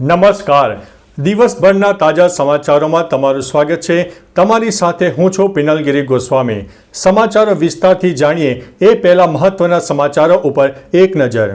નમસ્કાર. દિવસભરના તાજા સમાચારોમાં તમારું સ્વાગત છે. તમારી સાથે હું છું પિનલગીરી ગોસ્વામી. સમાચારો વિસ્તારથી જાણીએ એ પહેલા મહત્વના સમાચારો ઉપર એક નજર.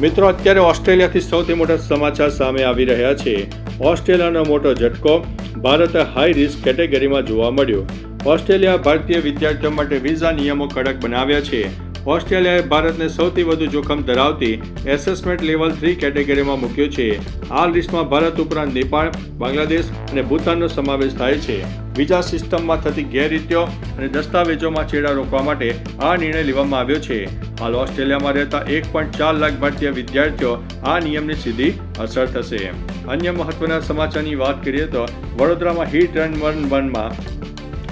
મિત્રો, અત્યારે ઓસ્ટ્રેલિયાથી સૌથી મોટા સમાચાર સામે આવી રહ્યા છે. ઓસ્ટ્રેલિયાનો મોટો ઝટકો ભારત હાઈ રિસ્ક કેટેગરીમાં જોવા મળ્યો. ઓસ્ટ્રેલિયા ભારતીય વિદ્યાર્થીઓ માટે વિઝા નિયમો કડક બનાવ્યા છે. ઓસ્ટ્રેલિયાએ ભારતને સૌથી વધુ જોખમ ધરાવતી એસેસમેન્ટ લેવલ થ્રી કેટેગરીમાં મૂક્યો છે. આ લિસ્ટમાં ભારત ઉપરાંત નેપાળ, બાંગ્લાદેશ અને ભૂતાનનો સમાવેશ થાય છે. વિઝા સિસ્ટમમાં થતી ગેરરીતિઓ અને દસ્તાવેજોમાં ચેડા રોકવા માટે આ નિર્ણય લેવામાં આવ્યો છે. હાલ ઓસ્ટ્રેલિયામાં રહેતા એક પોઈન્ટ ચાર લાખ ભારતીય વિદ્યાર્થીઓ આ નિયમની સીધી અસર થશે. અન્ય મહત્વના સમાચારની વાત કરીએ તો વડોદરામાં હિટ રન વન વનમાં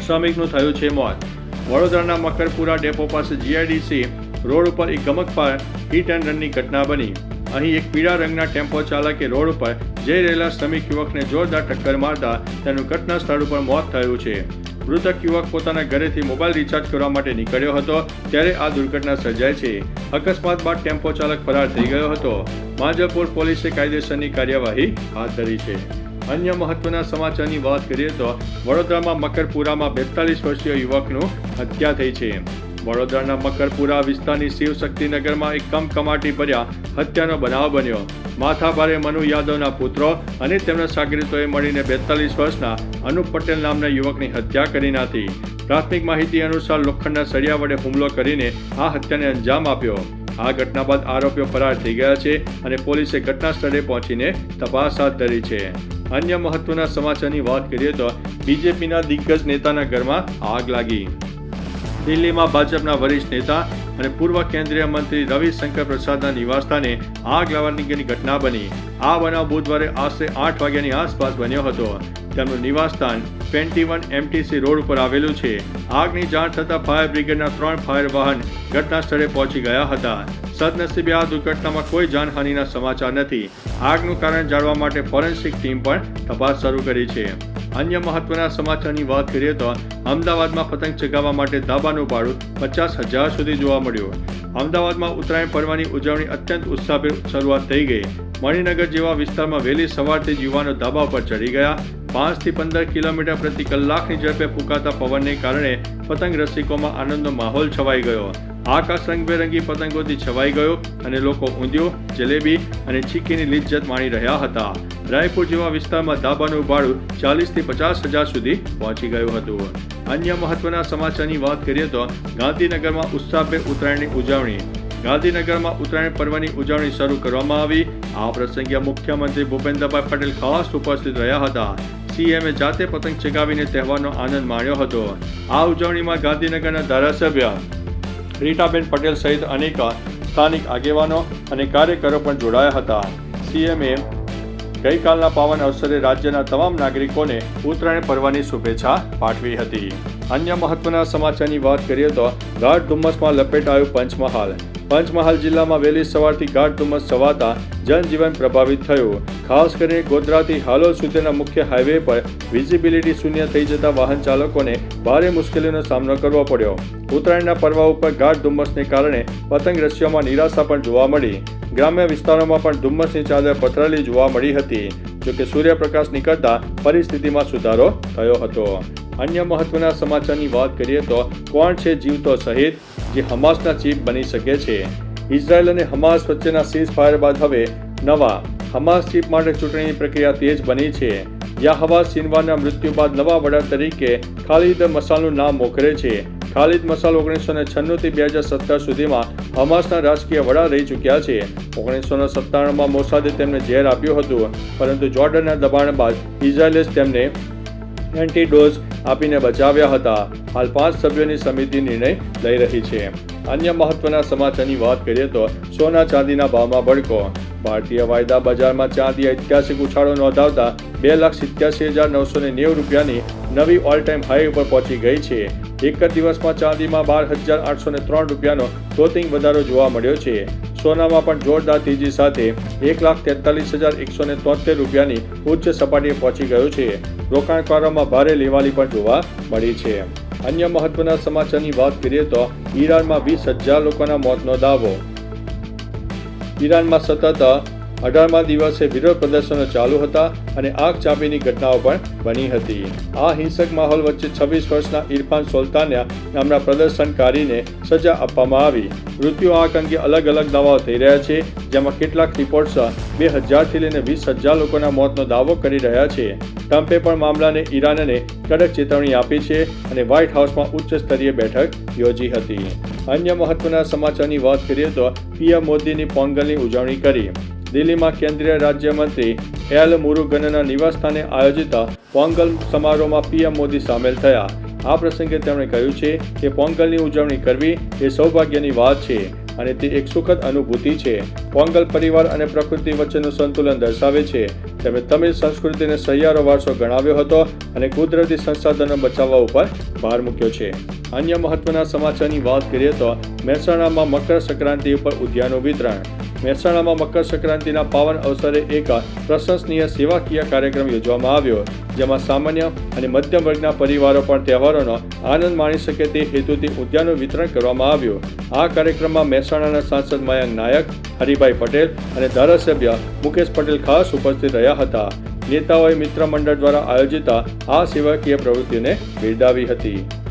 શ્રમિકનું થયું છે મોત. વડોદરાના મકરપુરા ડેપો પાસે જીઆઈડીસી રોડ ઉપર એક ગમકપાર હિટ એન્ડ રનની ઘટના બની. અહીં એક પીળા રંગના ટેમ્પો ચાલકે રોડ ઉપર જઈ રહેલા શ્રમિક યુવકને જોરદાર ટક્કર મારતા તેનું ઘટના સ્થળ ઉપર મોત થયું છે. મૃતક યુવક પોતાના ઘરેથી મોબાઈલ રિચાર્જ કરવા માટે નીકળ્યો હતો, ત્યારે આ દુર્ઘટના સર્જાય છે. અકસ્માત બાદ ટેમ્પો ચાલક ફરાર થઈ ગયો હતો. માંજલપુર પોલીસે કાયદેસરની કાર્યવાહી હાથ ધરી છે. અન્ય મહત્વના સમાચારની વાત કરીએ તો વડોદરામાં મકરપુરામાં બેતાલીસ વર્ષીય યુવકનું હત્યા થઈ છે. વડોદરાના મકરપુરા વિસ્તારની શિવશક્તિનગરમાં એક કમકમાટી ભર્યા હત્યાનો બનાવ બન્યો. માથાભારે મનુ યાદવના પુત્રો અને તેમના શાગીર્દોએ મળીને બેતાલીસ વર્ષના અનુપ પટેલ નામના યુવકની હત્યા કરી નાખી. પ્રાથમિક માહિતી અનુસાર લોખંડના સળિયા વડે હુમલો કરીને આ હત્યાને અંજામ આપ્યો. આ ઘટના બાદ આરોપીઓ ફરાર થઈ ગયા છે અને પોલીસે ઘટના સ્થળે પહોંચીને તપાસ હાથ ધરી છે. અન્ય મહત્વના સમાચારની વાત કરીએ તો બીજેપીના દિગ્ગજ નેતાના ઘરમાં આગ લાગી. દિલ્હીમાં ભાજપના વરિષ્ઠ નેતા અને પૂર્વ કેન્દ્રીય મંત્રી રવિશંકર પ્રસાદના નિવાસસ્થાને આગ લાવવાની ઘટના બની. આ બનાવ બુધવારે આશરે આઠ વાગ્યાની આસપાસ બન્યો હતો. તેમનું નિવાસસ્થાન ટ્વેન્ટી વન એમટીસી રોડ ઉપર આવેલું છે. આગની જાણ થતાં ફાયર બ્રિગેડના ત્રણ ફાયર વાહન ઘટના સ્થળે પહોંચી ગયા હતા. સદનસીબે આ દુર્ઘટનામાં કોઈ જાનહાનિના સમાચાર નથી. આગનું કારણ જાણવા માટે ફોરેન્સિક ટીમ પણ તપાસ શરૂ કરી છે. અન્ય મહત્વના સમાચારની વાત કરીએ તો અમદાવાદમાં પતંગ ચગાવવા માટે ધાબાનું ભાડું પચાસ હજાર સુધી જોવા મળ્યું. અમદાવાદમાં ઉત્તરાયણ પર્વની ઉજવણી અત્યંત ઉત્સાહભેર શરૂઆત થઈ ગઈ. મણિનગર જેવા વિસ્તારમાં વહેલી સવારથી જ યુવાનો ધાબા પર ચડી ગયા. પાંચથી પંદર કિલોમીટર પ્રતિ કલાકની ઝડપે ફૂંકાતા પવનને કારણે પતંગ રસિકોમાં આનંદનો માહોલ છવાઈ ગયો. આકાશ રંગબેરંગી પતંગોથી છવાઈ ગયો અને લોકો ઊંધિયો, જલેબી અને ચીકીની લિજ્જત માણી રહ્યા હતા. રાયપુર જેવા વિસ્તારમાં ધાબાનું ભાડું ચાલીસથી પચાસ હજાર સુધી પહોંચી ગયું હતું. અન્ય મહત્વના સમાચારની વાત કરીએ તો ગાંધીનગરમાં ઉત્સાહભેર ઉત્તરાયણની ઉજવણી. ગાંધીનગરમાં ઉત્તરાયણ પર્વની ઉજવણી શરૂ કરવામાં આવી. આ પ્રસંગે મુખ્યમંત્રી ભૂપેન્દ્રભાઈ પટેલ ખાસ ઉપસ્થિત રહ્યા હતા. સીએમએ જાતે પતંગ ચગાવીને તહેવારનો આનંદ માણ્યો હતો. આ ઉજવણીમાં ગાંધીનગરના ધારાસભ્ય રીટાબેન પટેલ સહિત અનેક સ્થાનિક આગેવાનો અને કાર્યકરો પણ જોડાયા હતા. સીએમએ ગઈકાલના પાવન અવસરે રાજ્યના તમામ નાગરિકોને ઉત્તરાયણ પર્વની શુભેચ્છા પાઠવી હતી. અન્ય મહત્વના સમાચારની વાત કરીએ તો ગાઢ ધુમ્મસમાં લપેટાયું પંચમહાલ. પંચમહાલ જિલ્લામાં વહેલી સવારથી ગાઢ ધુમ્મસ છવાતા જનજીવન પ્રભાવિત થયું. ખાસ કરીને ગોધરાથી હાલોલ સુધીના મુખ્ય હાઈવે પર વિઝિબિલિટી શૂન્ય થઈ જતા વાહન ચાલકોને ભારે મુશ્કેલીનો સામનો કરવો પડ્યો. ઉત્તરાયણના પર્વ ઉપર ગાઢ ધુમ્મસને કારણે પતંગ રસીઓમાં નિરાશા પણ જોવા મળી. ગ્રામ્ય વિસ્તારોમાં પણ ધુમ્મસની ચાદર પથરાયેલી જોવા મળી હતી. જોકે સૂર્યપ્રકાશ નીકળતા પરિસ્થિતિમાં સુધારો થયો હતો. અન્ય મહત્વના સમાચારની વાત કરીએ તો કોણ છે જીવતો સહિત જે હમાસના ચીફ બની શકે છે? ઇઝરાયલ અને હમાસ વચ્ચેના સીઝ ફાયર બાદ હવે નવા હમાસ ચીફ માટે ચૂંટણીની પ્રક્રિયા તેજ બની છે. જ્યાં હવાસ સિનવારના મૃત્યુ બાદ નવા વડા તરીકે ખાલિદ મસાલનું નામ મોખરે છે. ખાલિદ મસાલ ઓગણીસો ને છન્નુંથી બે હજાર સત્તર સુધીમાં હમાસના રાજકીય વડા રહી ચૂક્યા છે. ઓગણીસો ને સત્તાણુંમાં મોસાદે તેમને ઝેર આપ્યું હતું, પરંતુ જોર્ડનના દબાણ બાદ ઇઝરાયેલે તેમને એન્ટીડોઝ આપીને બચાવ્યા હતા. હાલ પાંચ સભ્યોની સમિતિ નિર્ણય લઈ રહી છે. અન્ય મહત્વના સમાચારની વાત કરીએ તો સોના ચાંદીના ભાવમાં ભડકો ભારતીય વાયદા બજારમાં ચાંદી ઐતિહાસિક ઉછાળો નોંધાવતા બે લાખ સિત્યાસી હજાર નવસો ને નેવું રૂપિયાની નવી ઓલ ટાઈમ હાઈ ઉપર પહોંચી ગઈ છે. એક જ દિવસમાં ચાંદીમાં બાર હજાર આઠસો ને ત્રણ રૂપિયાનો ક્લોથિંગ વધારો જોવા મળ્યો છે. સોનામાં પણ જોરદાર તેજી સાથે એક લાખ તેતાલીસ હજાર એકસો ને તોતેર રૂપિયાની ઉચ્ચ સપાટીએ પહોંચી ગયો છે. રોકાણકારોમાં ભારે લેવાલી પણ જોવા મળી છે. અન્ય મહત્વના સમાચારની વાત કરીએ તો ઈરાનમાં વીસ હજાર લોકોના મોતનો દાવો. ઈરાનમાં સતત અઢારમા દિવસે વિરોધ પ્રદર્શનો ચાલુ હતા અને આગ ચાપીની ઘટનાઓ પણ બની હતી. આ હિંસક માહોલ વચ્ચે છવ્વીસ વર્ષના ઇરફાન સુલતાનિયા નામના પ્રદર્શનકારીને સજા આપવામાં આવી. મૃત્યુ આંક અંગે અલગ અલગ દાવાઓ થઈ રહ્યા છે, જેમાં કેટલાક રિપોર્ટ્સ બે હજારથી લઈને વીસ હજાર લોકોના મોતનો દાવો કરી રહ્યા છે. ટ્રમ્પે પણ મામલાને ઈરાનને કડક ચેતવણી આપી છે અને વ્હાઇટ હાઉસમાં ઉચ્ચ સ્તરીય બેઠક યોજી હતી. અન્ય મહત્વના સમાચારની વાત કરીએ તો પીએમ મોદીની પોંગલની ઉજવણી કરી. દિલ્હીમાં કેન્દ્રીય રાજ્યમંત્રી એલ મુરુગનના નિવાસસ્થાને આયોજિત પોંગલ સમારોહમાં પીએમ મોદી સામેલ થયા. આ પ્રસંગે તેમણે કહ્યું છે કે પોંગલની ઉજવણી કરવી એ સૌભાગ્યની વાત છે અને તે એક સુખદ અનુભૂતિ છે. પોંગલ પરિવાર અને પ્રકૃતિ વચ્ચેનું સંતુલન દર્શાવે છે. તેમણે તમિલ સંસ્કૃતિને સહિયારો વારસો ગણાવ્યો હતો અને કુદરતી સંસાધનો બચાવવા ઉપર ભાર મૂક્યો છે. અન્ય મહત્વના સમાચારની વાત કરીએ તો મહેસાણામાં મકર સંક્રાંતિ ઉપર ઉદ્યાનું વિતરણ. મહેસાણામાં મકર સંક્રાંતિના પાવન અવસરે એક પ્રશંસનીય સેવાકીય કાર્યક્રમ યોજવામાં આવ્યો. જેમાં સામાન્ય અને મધ્યમ વર્ગના પરિવારો પણ તહેવારોનો આનંદ માણી શકે તે હેતુથી ઉદ્યાનનું વિતરણ કરવામાં આવ્યું. આ કાર્યક્રમમાં મહેસાણાના સાંસદ મયંક નાયક, હરિભાઈ પટેલ અને ધારાસભ્ય મુકેશ પટેલ ખાસ ઉપસ્થિત રહ્યા હતા. નેતાઓએ મિત્ર મંડળ દ્વારા આયોજિત આ સેવાકીય પ્રવૃત્તિને બિરદાવી હતી.